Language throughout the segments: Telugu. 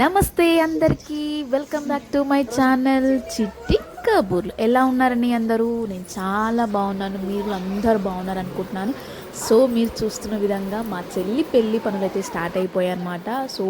నమస్తే అందరికీ. Welcome back to my channel Chitti Kaburlu. ఎలా ఉన్నారని అందరూ? నేను చాలా బాగున్నాను. మీరు అందరూ బాగున్నారు అనుకుంటున్నాను. సో మీరు చూస్తున్న విధంగా మా చెల్లి పెళ్ళి పనులు అయితే స్టార్ట్ అయిపోయాయి అనమాట సో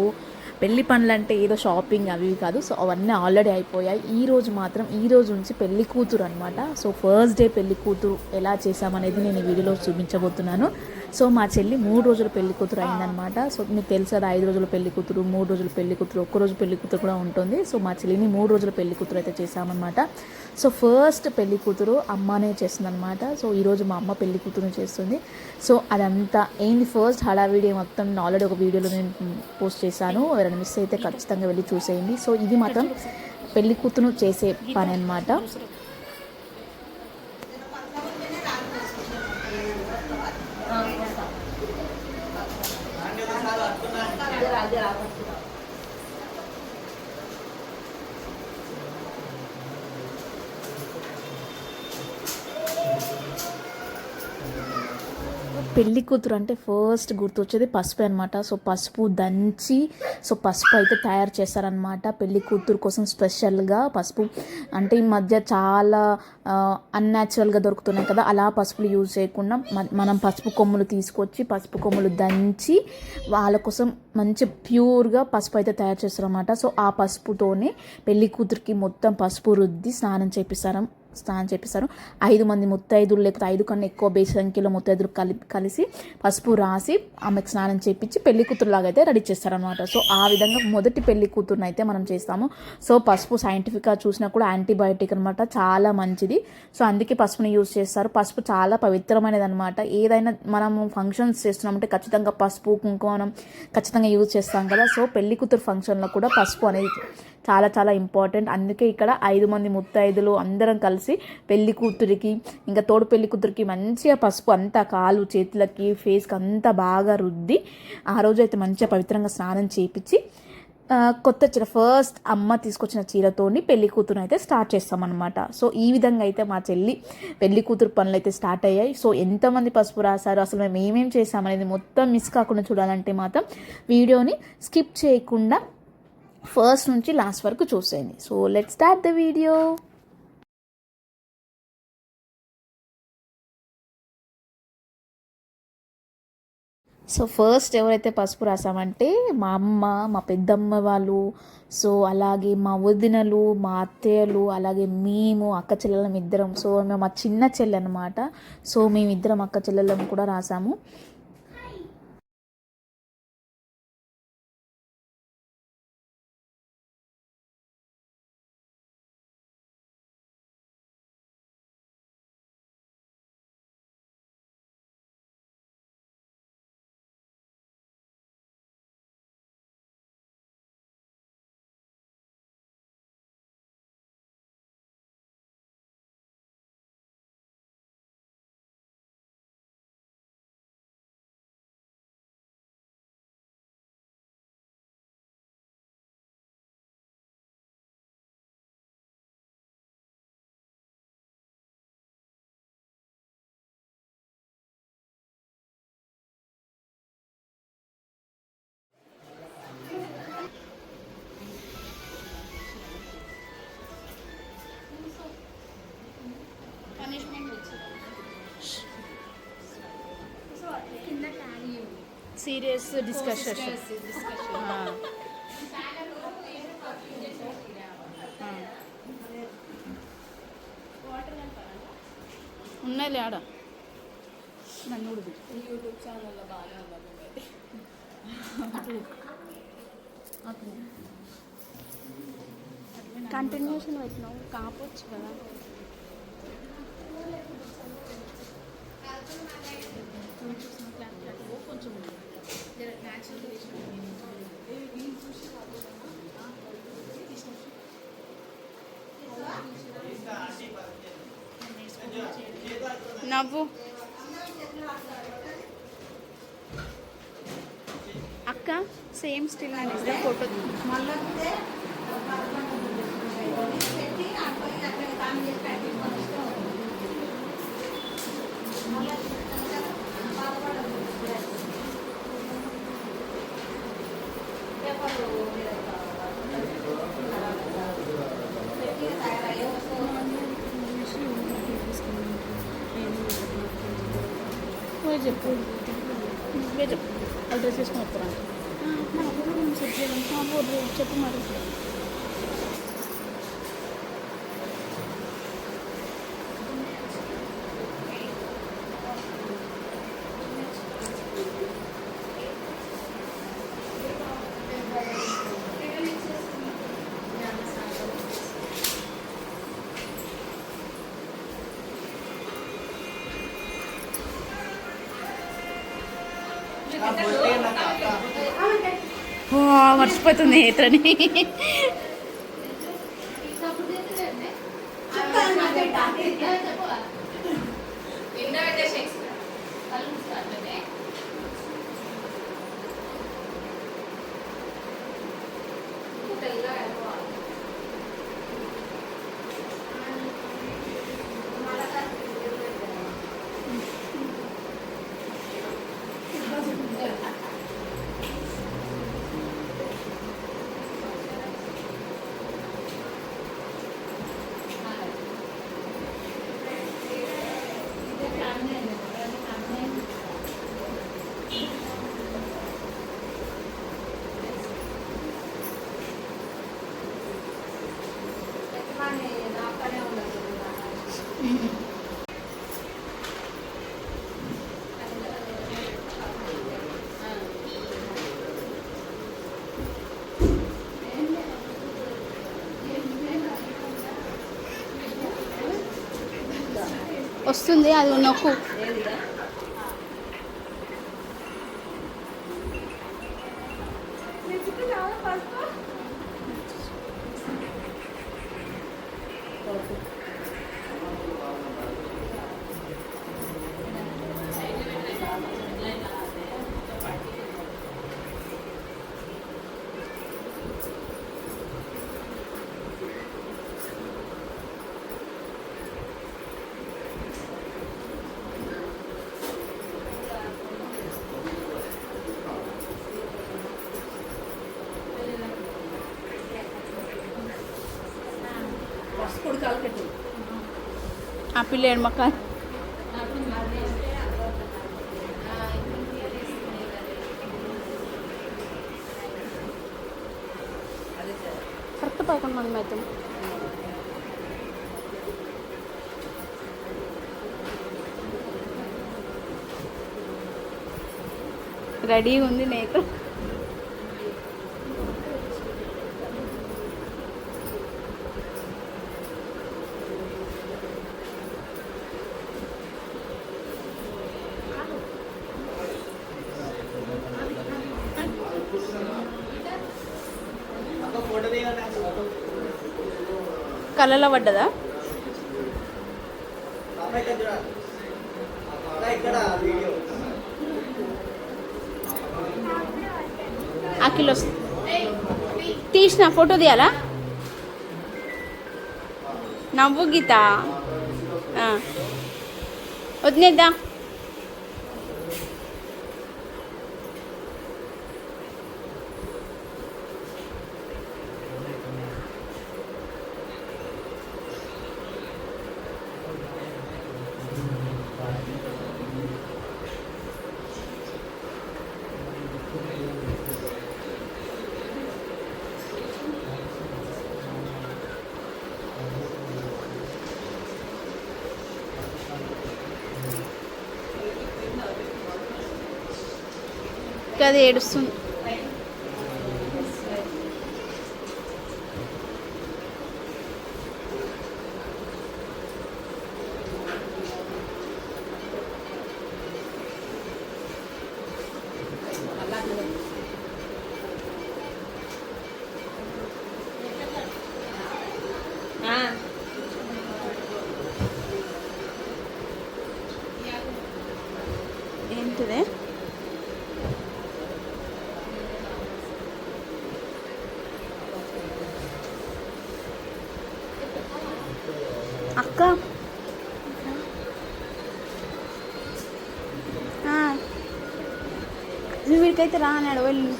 పెళ్ళి పనులు అంటే ఏదో షాపింగ్ అవి కాదు. సో అవన్నీ ఆల్రెడీ అయిపోయాయి. ఈ రోజు మాత్రం ఈ రోజు నుంచి పెళ్ళి కూతురు అనమాట సో ఫస్ట్ డే పెళ్ళి కూతురు ఎలా చేసామనేది నేను ఈ వీడియోలో చూపించబోతున్నాను. సో మా చెల్లి మూడు రోజులు పెళ్ళి కూతురు అయిందనమాట సో మీకు తెలుసు కదా ఐదు రోజులు పెళ్ళి కూతురు మూడు రోజులు పెళ్ళి కూతురు ఒక్క రోజు పెళ్ళి కూతురు కూడా ఉంటుంది. సో మా చెల్లిని మూడు రోజులు పెళ్ళి కూతురు అయితే చేసామన్నమాట సో ఫస్ట్ పెళ్ళి కూతురు అమ్మనే చేస్తుందనమాట సో ఈరోజు మా అమ్మ పెళ్ళి కూతురుని చేస్తుంది. సో అదంతా ఏంది ఫస్ట్ హడావిడి మొత్తం ఆల్రెడీ ఒక వీడియోలో నేను పోస్ట్ చేశాను. ఎవరైనా మిస్ అయితే ఖచ్చితంగా వెళ్ళి చూసేయండి. సో ఇది మాత్రం పెళ్ళి కూతురు చేసే పని అనమాట పెళ్ళి కూతురు అంటే ఫస్ట్ గుర్తొచ్చేది పసుపు అనమాట సో పసుపు దంచి సో పసుపు అయితే తయారు చేస్తారనమాట పెళ్ళి కూతురు కోసం స్పెషల్గా పసుపు. అంటే ఈ మధ్య చాలా అన్యాచురల్గా దొరుకుతున్నాయి కదా అలా పసుపులు యూజ్ చేయకుండా మ- మనం పసుపు కొమ్ములు తీసుకొచ్చి పసుపు కొమ్ములు దంచి వాళ్ళ కోసం మంచి ప్యూర్గా పసుపు అయితే తయారు చేస్తారన్నమాట. సో ఆ పసుపుతోనే పెళ్ళి కూతురికి మొత్తం పసుపు రుద్ది స్నానం చేపిస్తారు. స్నానం చేపిస్తారు ఐదు మంది ముత్తైదులు లేకపోతే ఐదు కన్నా ఎక్కువ బేసి సంఖ్యలో ముత్తైదులు కలి కలిసి పసుపు రాసి ఆమెకు స్నానం చేపించి పెళ్ళి కూతురులాగా అయితే రెడీ చేస్తారనమాట సో ఆ విధంగా మొదటి పెళ్ళి కూతురుని అయితే మనం చేస్తాము. సో పసుపు సైంటిఫిక్గా చూసినా కూడా యాంటీబయాటిక్ అనమాట చాలా మంచిది. సో అందుకే పసుపుని యూజ్ చేస్తారు. పసుపు చాలా పవిత్రమైనది అనమాట ఏదైనా మనము ఫంక్షన్స్ చేస్తున్నామంటే ఖచ్చితంగా పసుపు కుంకుమం ఖచ్చితంగా యూజ్ చేస్తాం కదా. సో పెళ్ళి కూతురు ఫంక్షన్లో కూడా పసుపు అనేది చాలా చాలా ఇంపార్టెంట్. అందుకే ఇక్కడ ఐదు మంది ముత్తైదులు అందరం కలిసి పెళ్ళి కూతురికి ఇంకా తోడు పెళ్ళి కూతురికి మంచిగా పసుపు అంతా కాలు చేతులకి ఫేస్కి అంతా బాగా రుద్ది ఆ రోజు అయితే మంచిగా పవిత్రంగా స్నానం చేపించి కొత్త చీర ఫస్ట్ అమ్మ తీసుకొచ్చిన చీరతోని పెళ్ళి కూతురు అయితే స్టార్ట్ చేస్తామన్నమాట. సో ఈ విధంగా అయితే మా చెల్లి పెళ్ళి కూతురు పనులు అయితే స్టార్ట్ అయ్యాయి. సో ఎంతమంది పసుపు రాశారు అసలు మేము ఏమేమి చేసామనేది మొత్తం మిస్ కాకుండా చూడాలంటే మాత్రం వీడియోని స్కిప్ చేయకుండా ఫస్ట్ నుంచి లాస్ట్ వరకు చూసేయండి. So let start the video so first ఎవరైతే పసుపు రాసామంటే మా అమ్మ మా పెద్దమ్మ వాళ్ళు సో అలాగే మా వదినలు మా అత్తయ్యలు అలాగే మేము అక్క చెల్లెలం ఇద్దరం. సో మేము మా చిన్న చెల్లె అనమాట సో మేమిద్దరం అక్క చెల్లెలం కూడా రాసాము. సీరియస్ డిస్కషన్ ఉన్నాయి ఆడ. నన్ను యూట్యూబ్ ఛానల్లో బాగానే కంటిన్యూషన్ పెట్టినావు. కాపొచ్చు కదా. కొంచెం నవ్వు. అక్క సేమ్ స్టిల్ అని ఇస్తే ఫోటో. చెప్పు. నువ్వే చెప్పు. అడ్రస్ చేసుకుని వస్తారా? చెప్పు మరి. మర్చిపోతుంది నేత్రని వస్తుంది అది నొక్కు ఆ పిల్ల ఎడమక్క కరెక్ట్ పదకొండు మంది అవుతాం రెడీగా ఉంది కళ్ళలో పడ్డదా అఖిల్ వస్తు తీసిన ఫోటో తీయాలా నవ్వు గీత ఆ. వదిలేద్దా అది ఏడుస్తుంది. అక్క. నువ్వు వీడికైతే రా అని వెళ్ళి.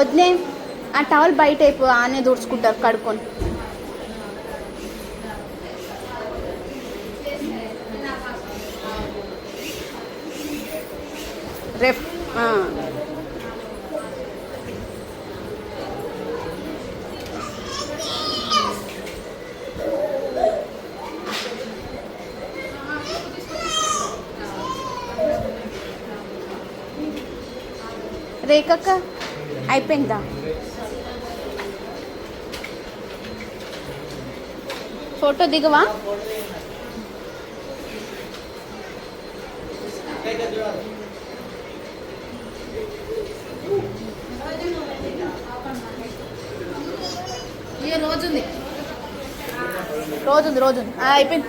వదిలే. ఆ టవల్ బయట అయిపో ఆనే దూడ్చుకుంటారు కడుక్కొని. రేపు రేఖక్క అయిపోయిందా? ఫోటో దిగవా? రోజుంది. రోజుంది రోజుంది. అయిపోయింది.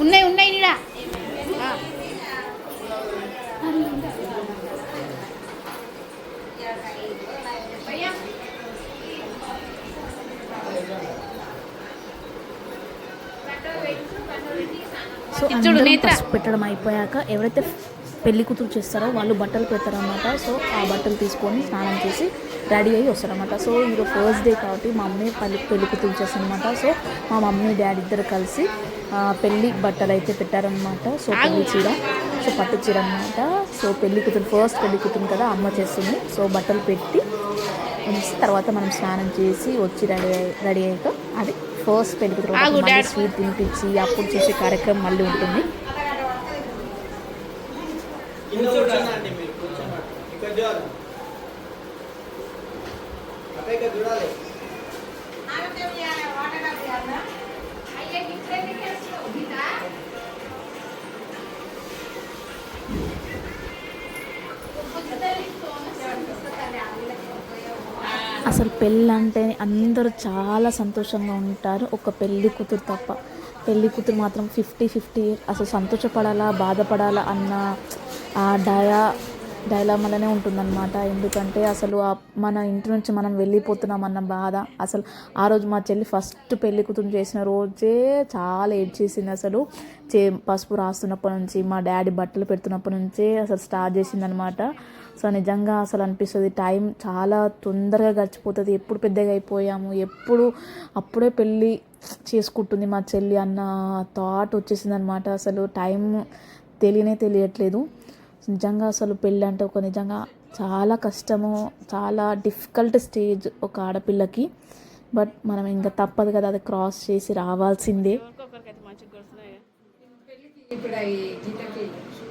ఉన్నాయి ఉన్నాయి నీడా. సో చూడు, అందరూ పెట్టడం అయిపోయాక ఎవరైతే పెళ్ళి కూతురు చేస్తారో వాళ్ళు బట్టలు పెడతారనమాట సో ఆ బట్టలు తీసుకొని స్నానం చేసి రెడీ అయ్యి వస్తారనమాట సో ఈరోజు ఫస్ట్ డే కాబట్టి మా మమ్మీ పల్లి పెళ్ళి కూతురు చేస్తారనమాట సో మా మమ్మీ డాడీ ఇద్దరు కలిసి ఆ, పెళ్ళి బట్టలు అయితే పెట్టారనమాట సో పెళ్ళి చీర సో పట్టు చీర అనమాట సో పెళ్ళి కూతురు ఫస్ట్ పెళ్ళి కూతురు కదా అమ్మ చేస్తుంది సో బట్టలు పెట్టి తర్వాత మనం స్నానం చేసి వచ్చి రెడీ అయ్యి- రెడీ అయ్యాక అది ఫస్ట్ పెళ్ళి కూతురు. స్వీట్ తినిపించి అప్పుడు చేసే కార్యక్రమం మళ్ళీ ఉంటుంది. కింద కూర్చోండి మీరు కూర్చోండి. ఇక్కడ చూడాలి. అక్క ఇక్కడ చూడాలి. అసలు పెళ్ళి అంటే అందరూ చాలా సంతోషంగా ఉంటారు ఒక పెళ్ళి కూతురు తప్ప. పెళ్ళి కూతురు మాత్రం ఫిఫ్టీ ఫిఫ్టీ అసలు సంతోషపడాలా బాధపడాలా అన్న ఆ డయా డైలామాలోనే ఉంటుందన్నమాట. ఎందుకంటే అసలు మన ఇంటి నుంచి మనం వెళ్ళిపోతున్నాం అన్న బాధ. అసలు ఆ రోజు మా చెల్లి ఫస్ట్ పెళ్ళి కూతురు చేసిన రోజే చాలా ఏడ్చేసింది అసలు. చే పసుపు రాస్తున్నప్పటి నుంచి మా డాడీ బట్టలు పెడుతున్నప్పటి నుంచే అసలు స్టార్ట్ చేసిందనమాట సో నిజంగా అసలు అనిపిస్తుంది టైం చాలా తొందరగా గడిచిపోతుంది. ఎప్పుడు పెద్దగా అయిపోయాము ఎప్పుడు అప్పుడే పెళ్ళి చేసుకుంటుంది మా చెల్లి అన్న థాట్ వచ్చేసింది అనమాట అసలు టైం తెలియనే తెలియట్లేదు. నిజంగా అసలు పెళ్ళి అంటే ఒక నిజంగా చాలా కష్టము చాలా డిఫికల్ట్ స్టేజ్ ఒక ఆడపిల్లకి. బట్ మనం ఇంకా తప్పదు కదా అది క్రాస్ చేసి రావాల్సిందే.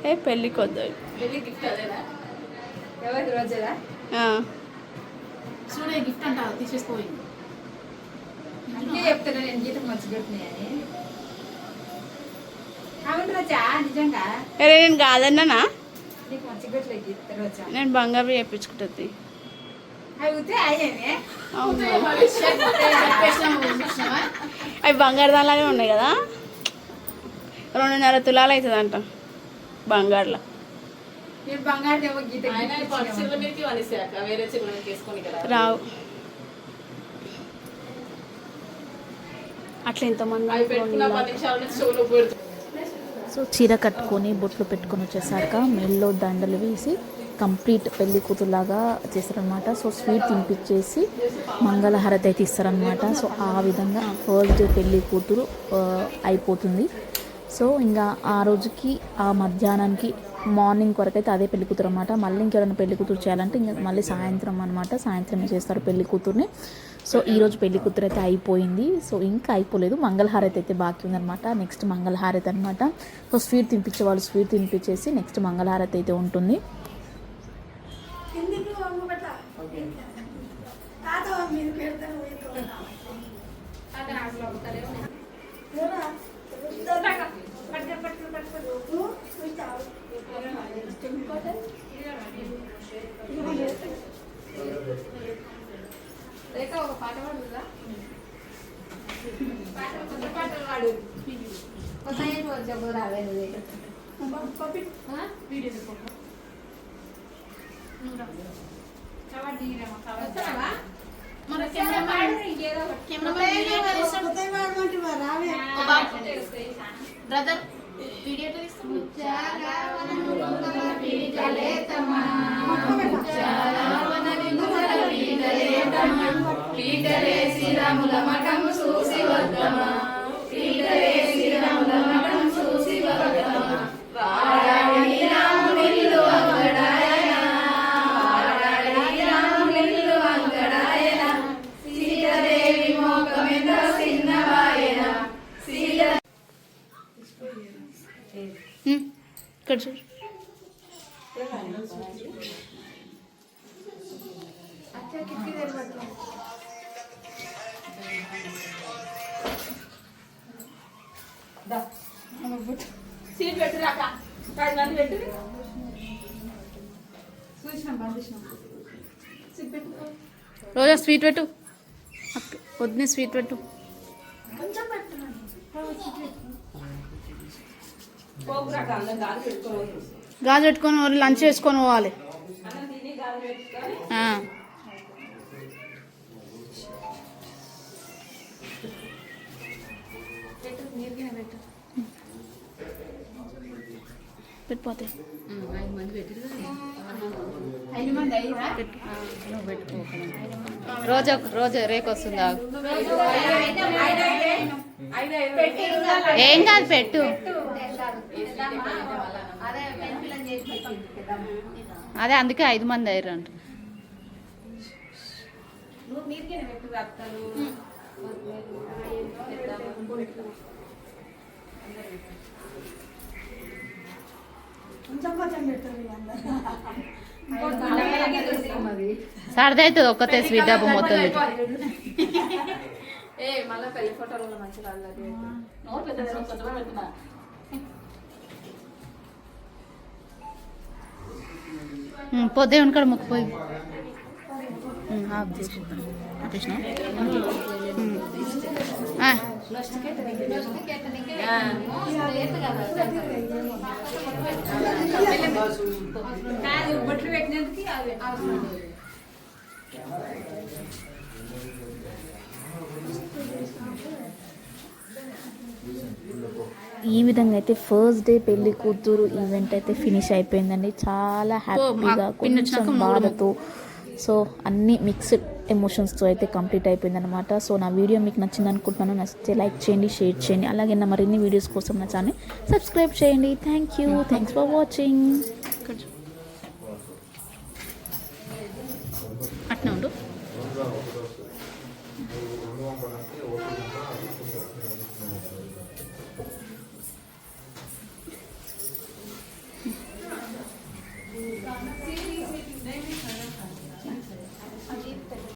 ఏ పెళ్ళికి వద్దు. గిఫ్ట్ అంట తీసేసుకోయింది నేను అవును రోజా నిజంగా. నేను కాదన్నానా? నేను బంగారు చేయించుకుంటుంది అవి బంగారు దానిలానే ఉన్నాయి కదా? రెండున్నర తులాలు అవుతుంది అంట బంగారులో రావు. అట్లా ఎంతమంది సో చీర కట్టుకొని బొట్లు పెట్టుకొని వచ్చేసాక మెల్లో దండలు వేసి కంప్లీట్ పెళ్ళి కూతురులాగా చేస్తారనమాట సో స్వీట్ తినిపించేసి మంగళహారతి అయితే ఇస్తారనమాట సో ఆ విధంగా ఫస్ట్ డే పెళ్ళి కూతురు అయిపోతుంది. సో ఇంకా ఆ రోజుకి ఆ మధ్యాహ్నానికి మార్నింగ్ వరకు అయితే అదే పెళ్ళి కూతురు అనమాట మళ్ళీ ఇంకెవరైనా పెళ్ళి కూతురు చేయాలంటే ఇంకా మళ్ళీ సాయంత్రం అనమాట సాయంత్రమే చేస్తారు పెళ్ళి కూతుర్ని. సో ఈరోజు పెళ్ళి కూతురు అయితే అయిపోయింది. సో ఇంకా అయిపోలేదు. మంగళహారతి అయితే బాకీ ఉందన్నమాట. నెక్స్ట్ మంగళహారతి అనమాట సో స్వీట్ తినిపించే వాళ్ళు స్వీట్ తినిపించేసి నెక్స్ట్ మంగళహారతి అయితే ఉంటుంది ఒక పాట పాడుతుందా పాట కొత్త పాటలు పాడు కొత్త చెప్పు రావే నువ్వు వస్తున్నావా మన కెమెరా ఇంకేదో బ్రదర్ వీడియో ఇక్కడ పది మంది పెట్టు చూసినాం రోజా స్వీట్ పెట్టు. వద్దునే స్వీట్ పెట్టు. గాజు పెట్టుకొని లంచ్ చేసుకొని పోవాలి. పెట్టిపోతాయి. ఐదు మంది రోజా రోజా రేకు వస్తుందా ఏం కాదు పెట్టు. అదే అందుకే ఐదు మంది అయ్యారు అంట పెట్టు సరదా అవుతుంది ఒక్కతే స్వీట్ డబ్బు మొత్తం పొద్దే ఉనకాడ మొక్కిపోయి ఉమ్, ఆఫ్ చేసి. బొట్లు పెట్టినందుకు ఈ విధంగా అయితే ఫస్ట్ డే పెళ్ళి కూతురు ఈవెంట్ అయితే ఫినిష్ అయిపోయిందండి. చాలా హ్యాపీగా కొంచెం బాధతో. సో అన్ని మిక్స్డ్ ఎమోషన్స్తో అయితే కంప్లీట్ అయిపోయిందనమాట సో నా వీడియో మీకు నచ్చింది అనుకుంటున్నాను నచ్చితే లైక్ చేయండి షేర్ చేయండి. అలాగే నా మరిన్ని వీడియోస్ కోసం నా ఛానల్ సబ్స్క్రైబ్ చేయండి. Thank you thanks for watching